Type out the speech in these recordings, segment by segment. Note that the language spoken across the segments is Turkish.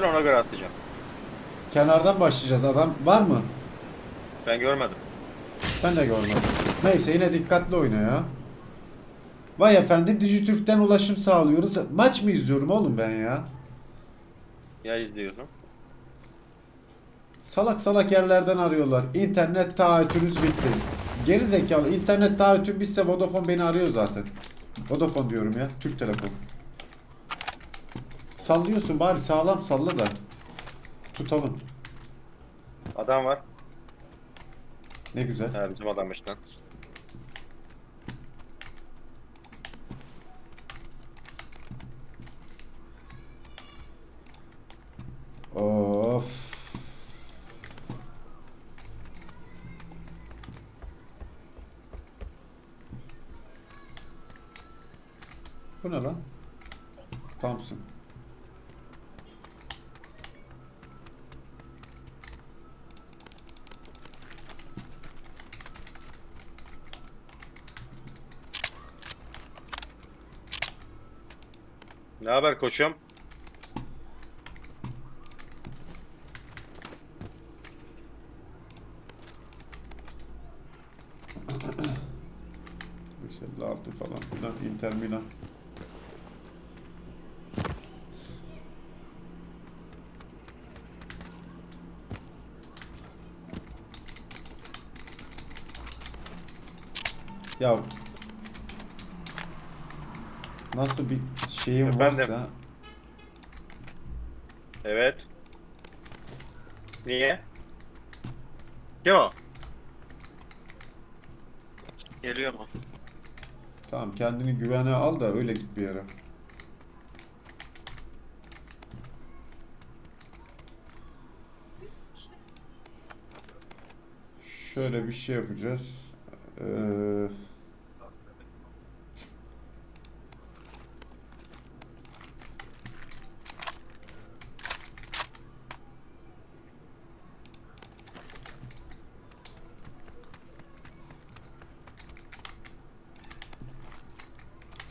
söyle ona göre atlayacağım. Kenardan başlayacağız. Adam var mı? Ben görmedim. Ben de görmedim. Neyse yine dikkatli oyna ya. Vay efendim Dijitürk'ten ulaşım sağlıyoruz. Maç mı izliyorum oğlum ben ya? Ya izliyorsun. Salak salak yerlerden arıyorlar. İnternet taahhütünüz bitti. Geri zekalı. internet taahhütün bitse Vodafone beni arıyor zaten. Vodafone diyorum ya. Türk Telekom. Sallıyorsun bari sağlam salla da. Tutalım. Adam var. Ne güzel. Ha bizim adammış lan. Of. Bu ne lan? Thompson. Ne haber koçum? Beş altı falan filan. Inter. Ya nasıl bir şeyim Efendim? varsa Evet. Niye? Kim o? Geliyor mu? tamam kendini güvene al da öyle git bir yere. Şöyle bir şey yapacağız. Ee,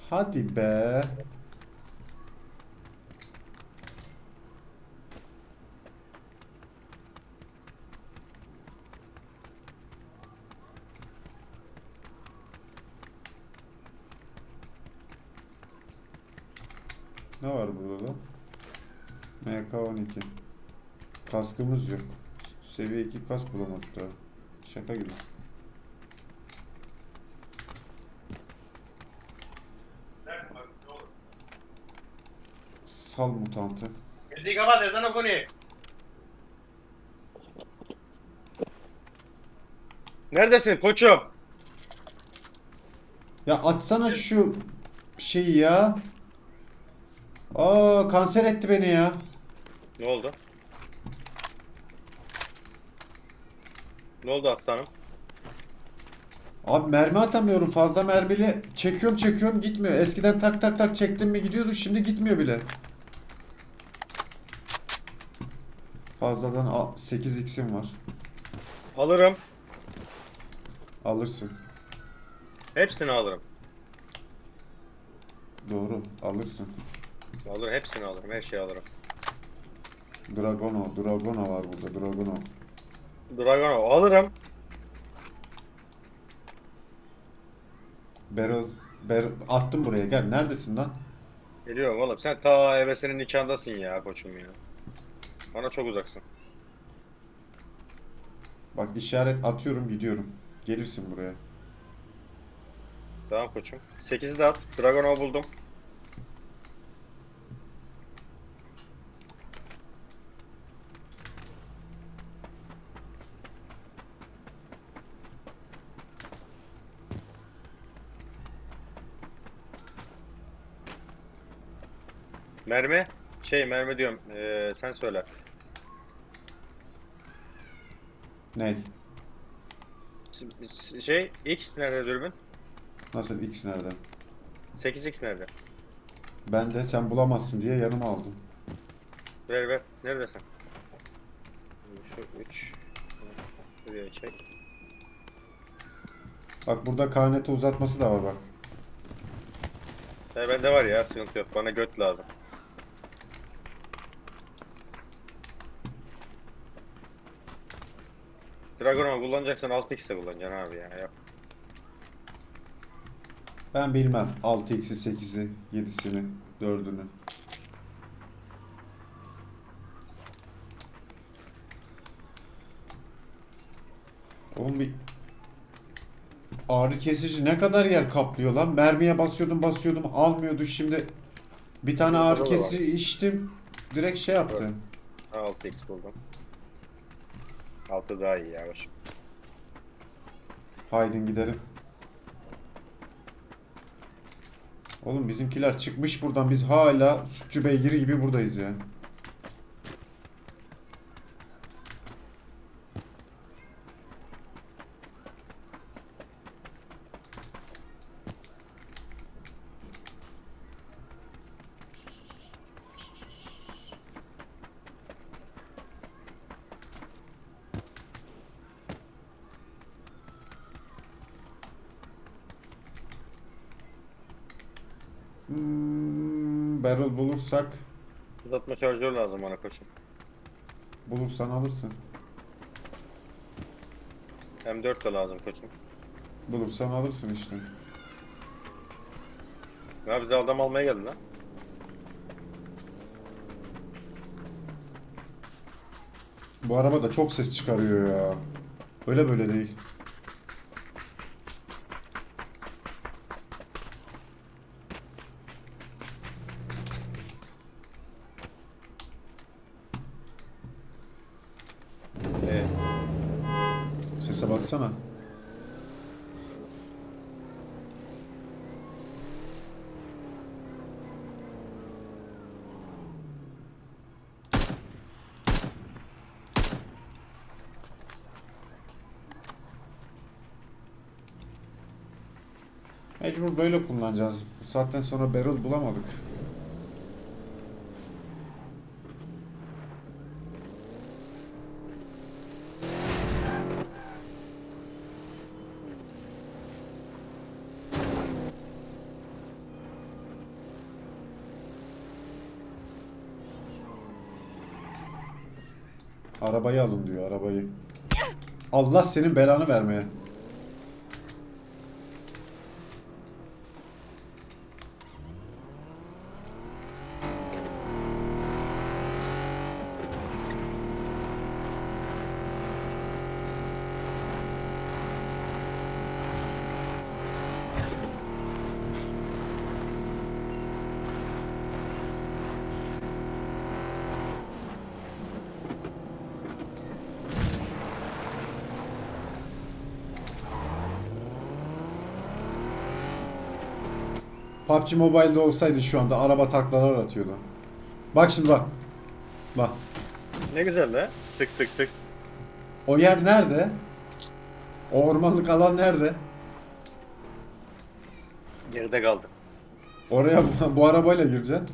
hadi be. Ne var burada da? MK12. Kaskımız yok. Seviye 2 kask bulamadık daha. Şaka gibi. Sal mutantı. Müziği kapat ezan konuyu. Neredesin koçum? Ya açsana şu şeyi ya. Aa kanser etti beni ya. Ne oldu? Ne oldu aslanım? Abi mermi atamıyorum fazla mermili. Çekiyorum çekiyorum gitmiyor. Eskiden tak tak tak çektim mi gidiyordu şimdi gitmiyor bile. Fazladan a- 8x'im var. Alırım. Alırsın. Hepsini alırım. Doğru alırsın. Alırım hepsini alırım. Her şeyi alırım. Dragono, Dragono var burada Dragono. Dragonov alırım. Barrel, barrel attım buraya gel. Neredesin lan? Geliyorum oğlum. Sen ta evesinin nikahındasın ya koçum ya. Bana çok uzaksın. Bak işaret atıyorum gidiyorum. Gelirsin buraya. Tamam koçum. 8'i de at. Dragonov buldum. Mermi? Şey mermi diyorum. Ee, sen söyle. Ney? S- Şey X nerede dürbün? Nasıl X nerede? 8X nerede? Ben de sen bulamazsın diye yanıma aldım. Ver ver. Neredesin? Şu 3. Buraya çek. Bak burada karnete uzatması da var bak. He bende var ya sıkıntı yok. Bana göt lazım. Dragon'u kullanacaksan 6x'te kullanacaksın abi ya. Yap. Ben bilmem. 6x'i, 8'i, 7'sini, 4'ünü. Oğlum bir ağrı kesici ne kadar yer kaplıyor lan? Mermiye basıyordum basıyordum almıyordu şimdi. Bir tane ağrı kesici içtim. Direkt şey yaptı. Ha, 6x buldum. 6 daha iyi ya. Var. Haydin gidelim. Oğlum bizimkiler çıkmış buradan. Biz hala sütçü beygiri gibi buradayız ya. Hmm, barrel bulursak Uzatma şarjör lazım bana koçum. bulursan alırsın. M4 de lazım koçum. Bulursan alırsın işte. Ya bize adam almaya geldin lan. Bu araba da çok ses çıkarıyor ya. Öyle böyle değil. Ee, Sese baksana. Mecbur böyle kullanacağız. Bu saatten sonra barrel bulamadık. Arabayı alın diyor arabayı. Allah senin belanı vermeye. PUBG Mobile'de olsaydı şu anda araba taklalar atıyordu. Bak şimdi bak. Bak. ne güzel be. Tık tık tık. O yer nerede? O ormanlık alan nerede? Geride kaldı. Oraya bu, bu arabayla gireceksin.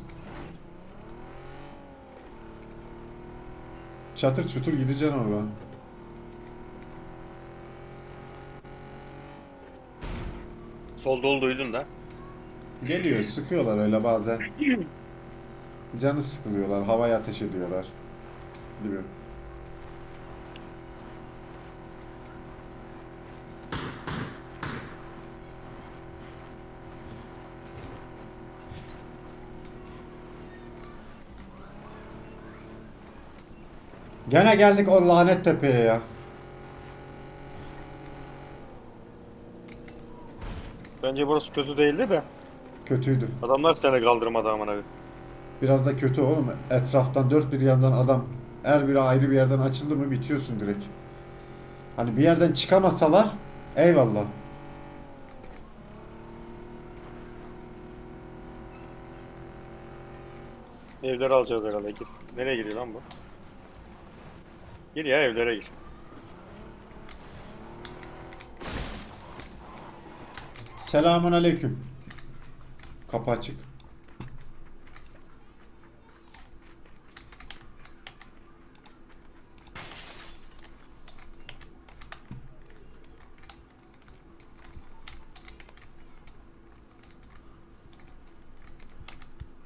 Çatır çutur gideceksin oradan. Sol dolu duydun da. Geliyor, sıkıyorlar öyle bazen. Canı sıkılıyorlar, havaya ateş ediyorlar. Gibi. Gene geldik o lanet tepeye ya. Bence burası kötü değildi de. Kötüydü. Adamlar seni kaldırmadı amına koyayım. Biraz da kötü oğlum. Etraftan dört bir yandan adam her biri ayrı bir yerden açıldı mı bitiyorsun direkt. Hani bir yerden çıkamasalar eyvallah. Evleri alacağız herhalde. Gir. Nereye giriyor lan bu? Gir ya evlere gir. Selamun aleyküm. Kapı açık.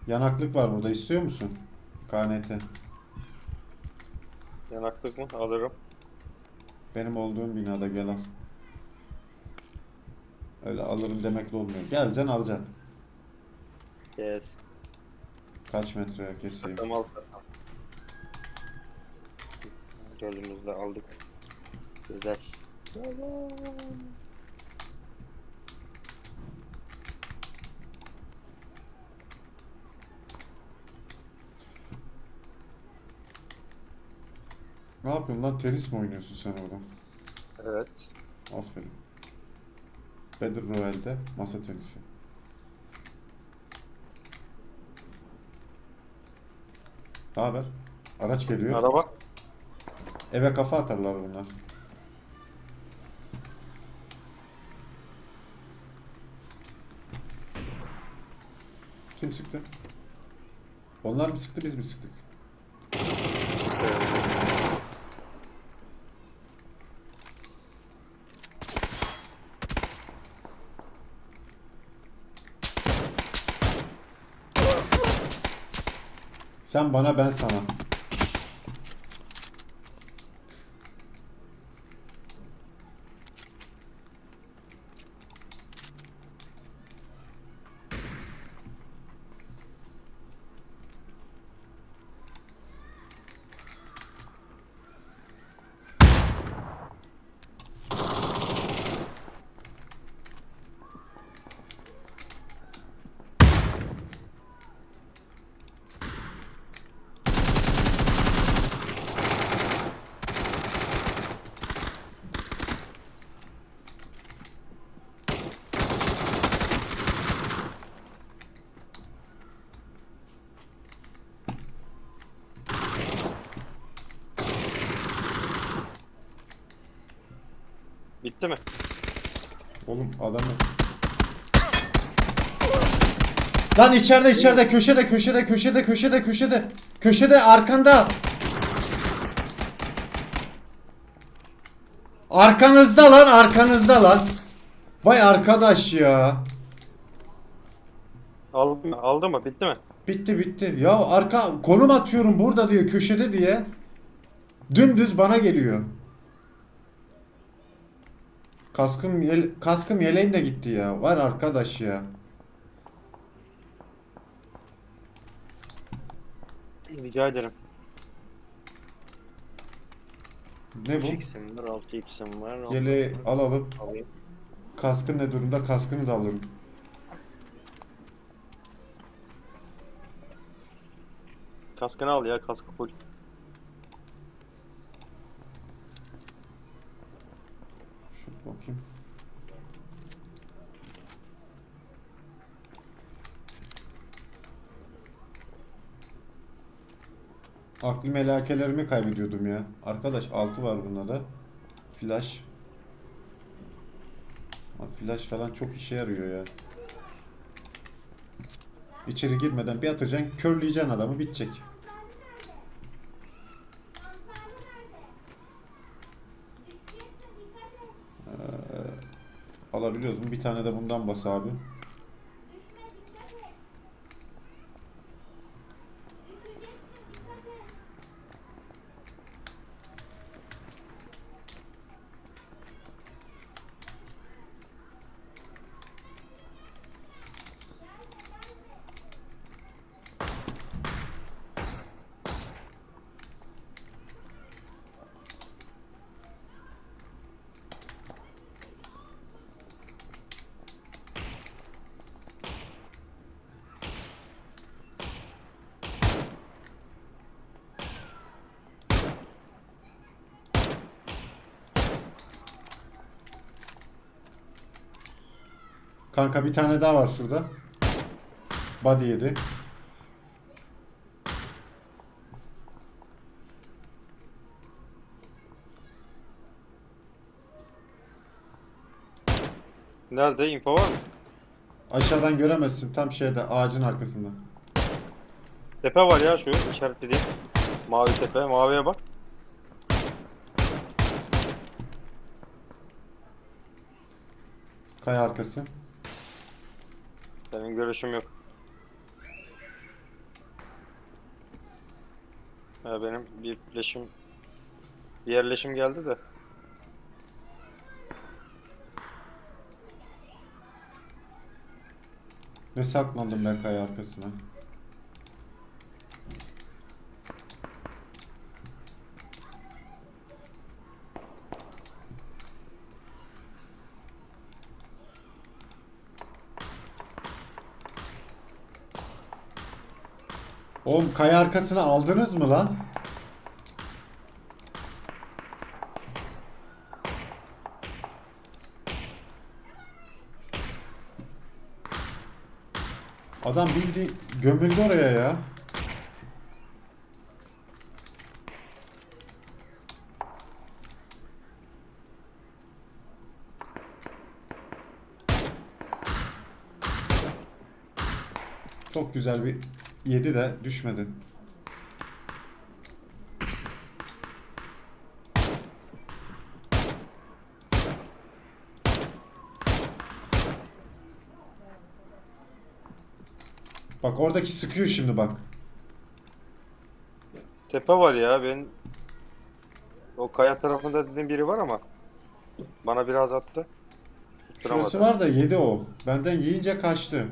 Yanaklık var burada istiyor musun? KNT. Yanaklık mı? Alırım. Benim olduğum binada gel al. Öyle alırım demekle olmuyor. Geleceksin alacaksın. Yes. Kaç metreye keseyim. Tamam al. Dördümüzü de aldık. Güzel. Ne yapıyorsun lan? Tenis mi oynuyorsun sen orada? Evet. Aferin. Battle Royale'de masa tenisi. Ne haber? Araç geliyor. Araba. Eve kafa atarlar bunlar. Kim sıktı? Onlar mı sıktı biz mi sıktık? Sen bana ben sana. Bitti mi? Oğlum adamı... Lan içeride içeride köşede köşede köşede köşede köşede köşede arkanda. Arkanızda lan arkanızda lan. Vay arkadaş ya. Aldı mı? Aldı mı? Bitti mi? Bitti bitti. Ya arka konum atıyorum burada diyor köşede diye. Dümdüz bana geliyor. Kaskım yel kaskım yeleğim de gitti ya. Var arkadaş ya. Rica ederim. Ne bu? 3x'im var, 6x'im var. Yeleği alalım. Alayım. Kaskın ne durumda? Kaskını da alırım. Kaskını al ya, kaskı full. Şu bakayım. Aklı melakelerimi kaybediyordum ya. Arkadaş 6 var bunda da. Flash. Flash falan çok işe yarıyor ya. İçeri girmeden bir atacaksın, körleyeceksin adamı bitecek. Ee, alabiliyoruz? Bir tane de bundan bas abi. Kanka bir tane daha var şurada. Body yedi. Nerede? Info var mı? Aşağıdan göremezsin. Tam şeyde ağacın arkasında. Tepe var ya şu işaretlediğim. Mavi tepe. Maviye bak. Kaya arkası. Benim görüşüm yok. Ya benim bir leşim bir yerleşim geldi de. Ne saklandın Berkay arkasına? Oğlum kaya arkasını aldınız mı lan? Adam bildiğin gömüldü oraya ya. Çok güzel bir yedi de düşmedi. Bak oradaki sıkıyor şimdi bak. Tepe var ya ben o kaya tarafında dediğim biri var ama bana biraz attı. Şurası var da yedi o. Benden yiyince kaçtı.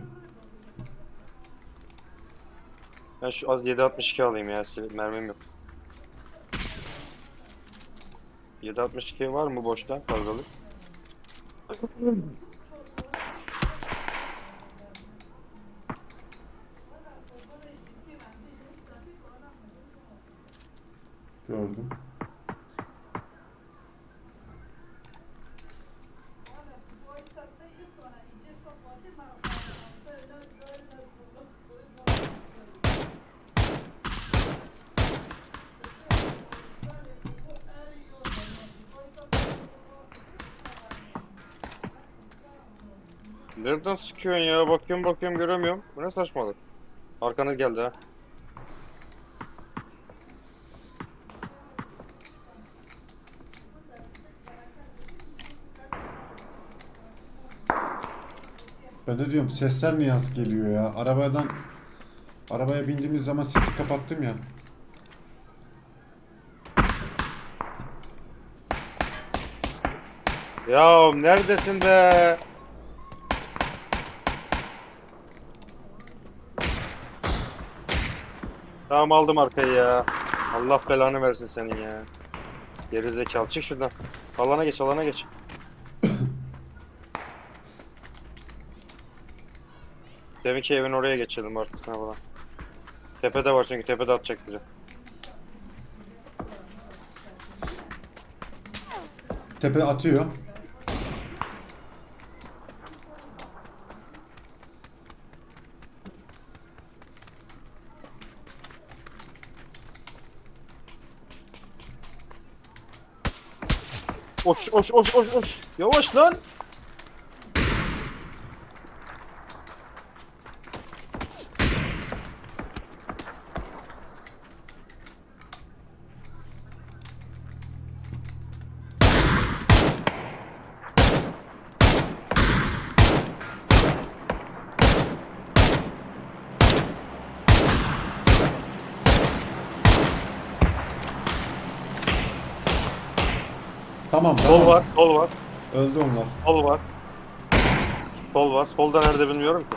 Ben şu az 7.62 alayım ya mermim yok. 7.62 var mı boşta fazlalık? Gördüm. Nereden sıkıyorsun ya? Bakıyorum bakıyorum göremiyorum. Bu ne saçmalık? Arkanız geldi ha. Ben de diyorum sesler niye az geliyor ya? Arabadan arabaya bindiğimiz zaman sesi kapattım ya. Ya neredesin be? Tamam aldım arkayı ya. Allah belanı versin senin ya. Geri zekalı çık şuradan. Alana geç alana geç. Deminki evin oraya geçelim arkasına falan. Tepede var çünkü tepede atacak bize. Tepe atıyor. Oş oş oş oş oş. Yavaş lan. Tamam Sol var, sol var, Öldü onlar. sol var. Sol var. Solda nerede bilmiyorum ki.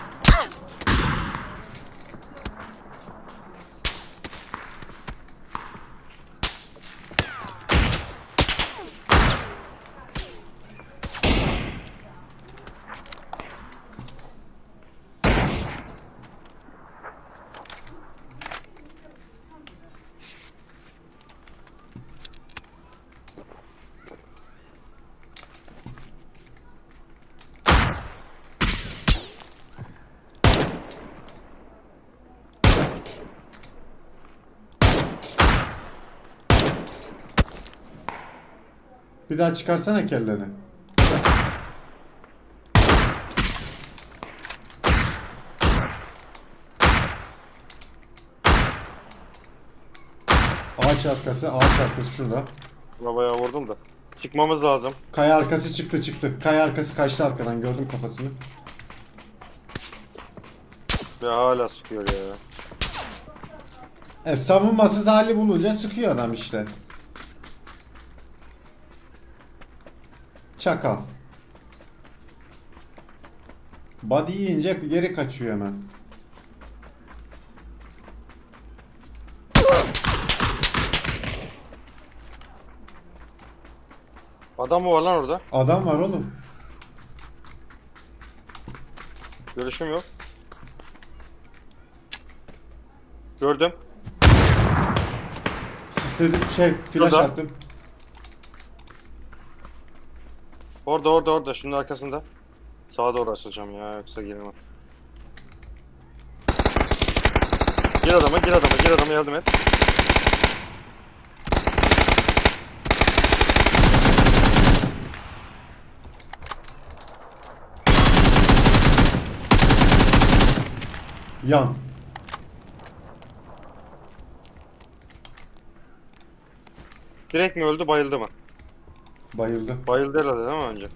Bir daha çıkarsana kelleni. Ağaç arkası, ağaç arkası şurada. Buna bayağı vurdum da. Çıkmamız lazım. Kaya arkası çıktı çıktı. Kaya arkası kaçtı arkadan gördüm kafasını. Ve hala sıkıyor ya. E savunmasız hali bulunca sıkıyor adam işte. Çakal. Body yiyince geri kaçıyor hemen. Adam mı var lan orada? Adam var oğlum. Görüşüm yok. Gördüm. Sisledim şey flash Şurada. attım. Orada orada orada. Şunun arkasında. Sağa doğru açılacağım ya yoksa giremem. Gir adama gir adama gir adama yardım et. Yan. Direkt mi öldü bayıldı mı? Bayıldı. Bayıldı herhalde değil mi önce?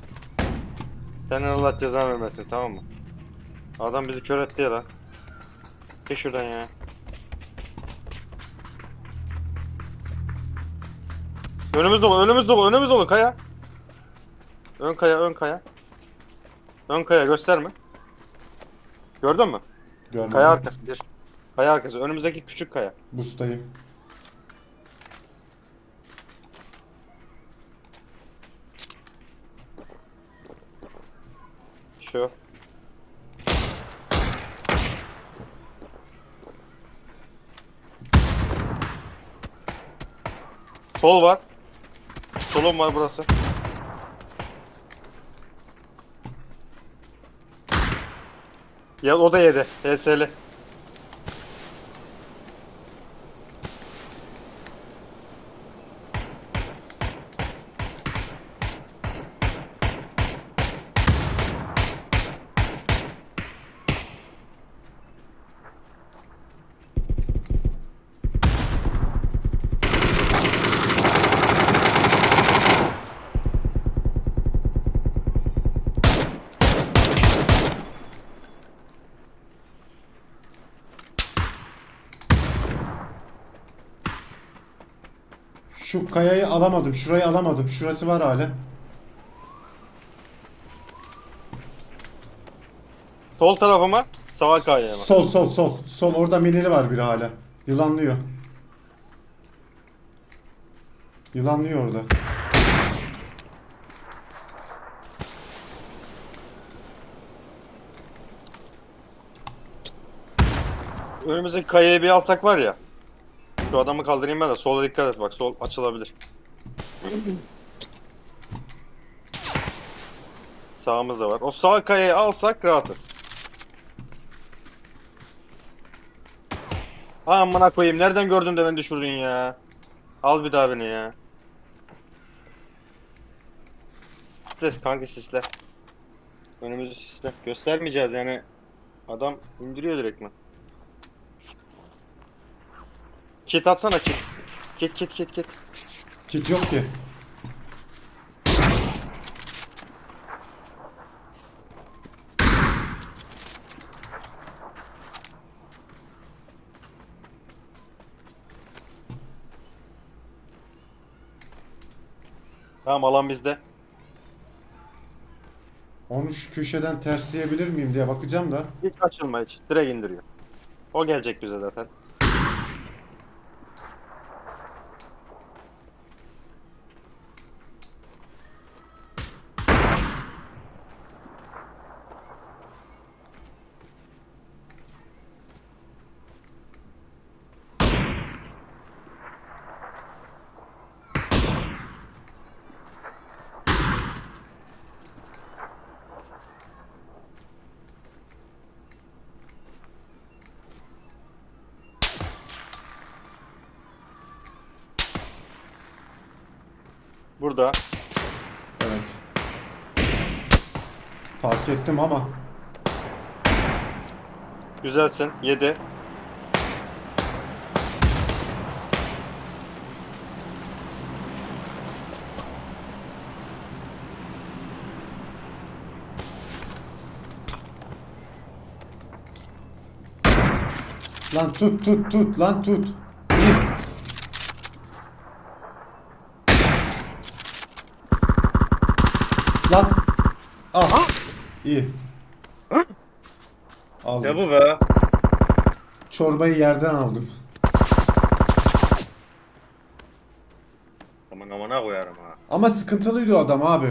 Senin Allah cezanı vermesin tamam mı? Adam bizi kör etti ya lan. Geç şuradan ya. Önümüz dolu, önümüz dolu, önümüz dolu kaya. Ön kaya, ön kaya. Ön kaya gösterme. Gördün mü? Görmedim. Kaya arkası bir. Kaya arkası. Önümüzdeki küçük kaya. Bustayım. Şu. Sol var. Solum var burası. Ya o da yedi. HS'li. Şu kayayı alamadım. Şurayı alamadım. Şurası var hala. Sol tarafıma sağ kayaya mı? Sol sol sol. Sol orada minili var biri hala. Yılanlıyor. Yılanlıyor orada. Önümüzdeki kayayı bir alsak var ya. Şu adamı kaldırayım ben de sola dikkat et bak sol açılabilir. Sağımızda var. O sağ kayayı alsak rahatız. Amına koyayım nereden gördün de beni düşürdün ya. Al bir daha beni ya. Sisle kanka sisle. Önümüzü sisle. Göstermeyeceğiz yani. Adam indiriyor direkt mi? Kit atsana kit. Kit kit kit kit. Kit yok ki. Tamam alan bizde. Onu şu köşeden tersleyebilir miyim diye bakacağım da. Hiç açılma hiç. Direkt indiriyor. O gelecek bize zaten. Burada. Evet. Fark ettim ama. Güzelsin. 7. Lan tut tut tut lan tut. Bir. Lan. Ah. İyi. Aldım. Ne bu be? Çorbayı yerden aldım. Aman amana koyarım ha. Ama sıkıntılıydı o adam abi.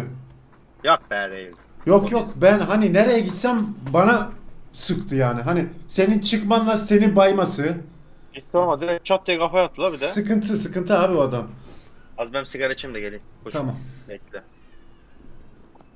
Yok be değil. Yok yok ben hani nereye gitsem bana sıktı yani. Hani senin çıkmanla seni bayması. Hiç sorma direkt çat diye kafaya attı la bir de. Sıkıntı sıkıntı abi o adam. Az ben sigara içeyim de geleyim. Koş. Tamam. Bekle.